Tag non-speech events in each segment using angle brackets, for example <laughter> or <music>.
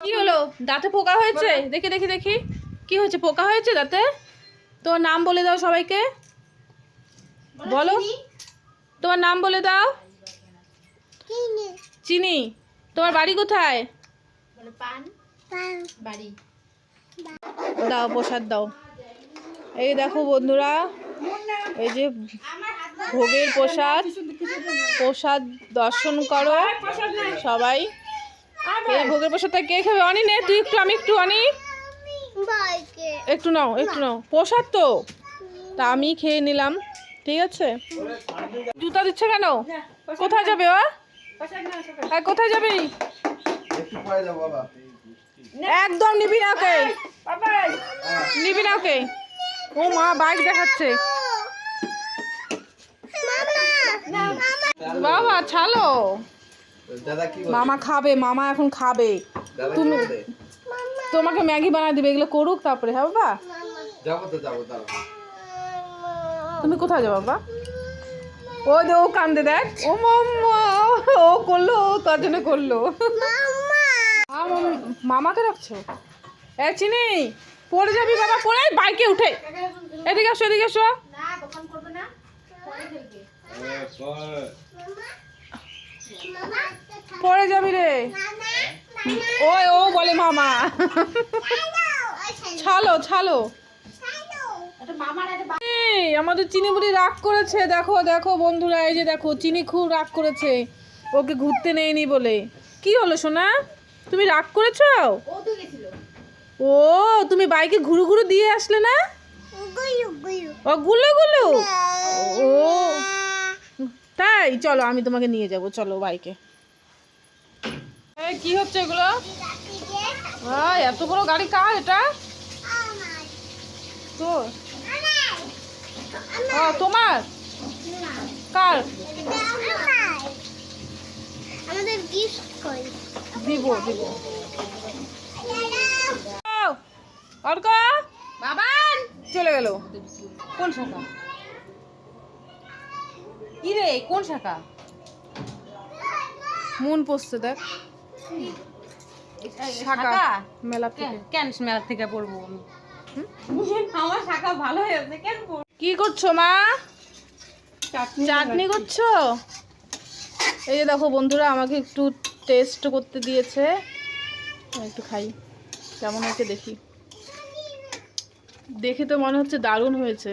কি হলো? দাঁতে পোকা হয়েছে? দেখি দেখি দেখি। কি হয়েছে? পোকা হয়েছে দাঁতে? তোমার নাম বলে দাও সবাইকে। বলো তোমার নাম বলে দাও। চিনি। তোমার বাড়ি কোথায়? দাও প্রসাদ দাও। এই দেখো বন্ধুরা এই যে ভোগের প্রসাদ। প্রসাদ দর্শন করো। সবাই ভোগের প্রসাদটা কে খাবে? অনি নে তুই একটু আমি একটু অনি। একটু নাও একটু নাও। প্রসাদ তো। তা আমি খেয়ে নিলাম ঠিক আছে? জুতা দিচ্ছে কেন? কোথায় যাবে ও? হ্যাঁ কোথায় যাবি? একদম নিবি না ওকে। নিবি না ওকে। ও মা বাইক দেখাচ্ছে। বাবা ছালো? মামা খাবে মামা এখন খাবে। তুমি- তোমাকে ম্যাগি বানায় দিবে এগুলো করুক তারপরে হ্যাঁ বাবা? যাব তো যাব দাঁড়াও তুমি কোথায় যাও বাবা? ও দে ও কান্দে দেখ। ও মাম্মা ও করল ও তার জন্য করল। মামাকে রাখছো? এ চিনি পড়ে যাবি বাবা পড়ে বাইকে উঠে। এদিকে আসো এদিকে আসো। পড়ে যাবি রে। ওই, ও বলে মামা। ছালো ছালো। আমাদের চিনি বুড়ি রাগ করেছে, দেখো দেখো বন্ধুরা, এই যে দেখো, চিনি খুব রাগ করেছে। ওকে ঘুরতে নেয়নি বলে। কি হলো সোনা? তুমি রাগ করেছ? ও, তুমি বাইকে ঘুরু ঘুরু দিয়ে আসলে না? ও গুলো গুলো? ও, তাই, চলো, আমি তোমাকে নিয়ে যাব, চলো বাইকে। এই, কি হচ্ছে এগুলো? এত বড় গাড়ি কার এটা? তো তোমার? কার? চলে গেল। কোন শাখা? কি রে, কোন শাখা? মন পড়ছে, দেখ। মেলা থেকে। কেন মেলা থেকে পড়ব আমার শাখা ভালো হয়েছে কেন কি করছ মা? চাটনি করছ? এই যে দেখো বন্ধুরা আমাকে একটু টেস্ট করতে দিয়েছে। একটু খাই। কেমন হয়েছে দেখি। দেখে তো মনে হচ্ছে দারুণ হয়েছে।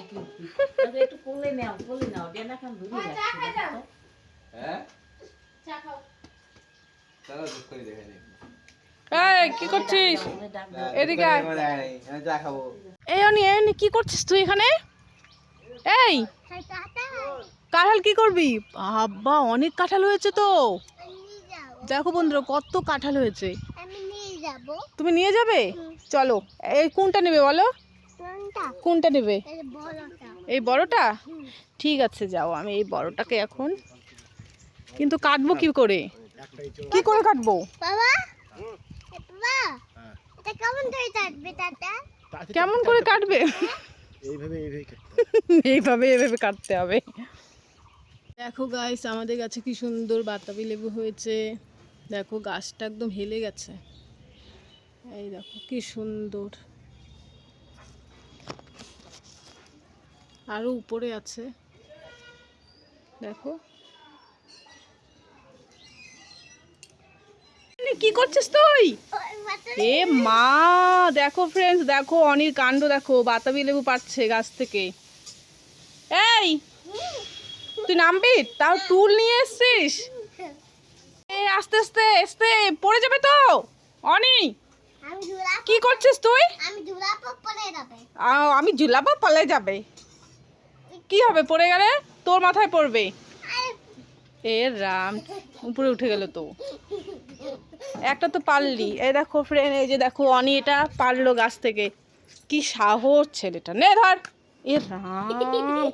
দুজনই বাইক একটু কোলে নাও কোলে নাও ডেনা খান ধরে যাচ্ছে দেখো তো। হ্যাঁ? চলো করে এই কি করছিস। এদিকে চা খাব। এই অনি এই অনি কি করছিস তুই এখানে? এই কাঁঠাল। কি করবি? বাবা অনেক কাঁঠাল হয়েছে তো। দেখো বন্ধুরা কত কাঁঠাল হয়েছে। আমি নিয়ে যাব। তুমি নিয়ে যাবে? চলো এই কোনটা নেবে বলো? কোনটা? কোনটা নেবে? এই বড়টা। ঠিক আছে যাও আমি এই বড়টাকে এখন কিন্তু কাটবো কি করে? কি করে কাটবো? কেমন করে কাটবে টাটা কেমন করে কাটবে? এইভাবে এইভাবে কাটতে হবে। <laughs> দেখো গাইস আমাদের কাছে কি সুন্দর বাতাবি লেবু হয়েছে। দেখো গাছটা একদম হেলে গেছে। এই দেখো কি সুন্দর। আরও উপরে আছে। দেখো। কি করছিস তুই? এ মা দেখো ফ্রেন্ডস দেখো অনির কাণ্ড দেখো বাতাবি লেবু পাচ্ছে গাছ থেকে। এই তুই নামবি? তাও টুল নিয়ে এসছিস? এই আস্তে আস্তে আস্তে পড়ে যাবে তো। অনি কি করছিস তুই? আমি ঝুলাবো পালে যাবে। কি হবে, পড়ে গেলে? তোর মাথায় পড়বে। এ রাম, উপরে উঠে গেল তো। একটা তো পারলি। এই দেখো ফ্রেন্ড এই যে দেখো অনি এটা পারল গাছ থেকে। কি সাহস ছেলেটা। নে ধর। এ রাম।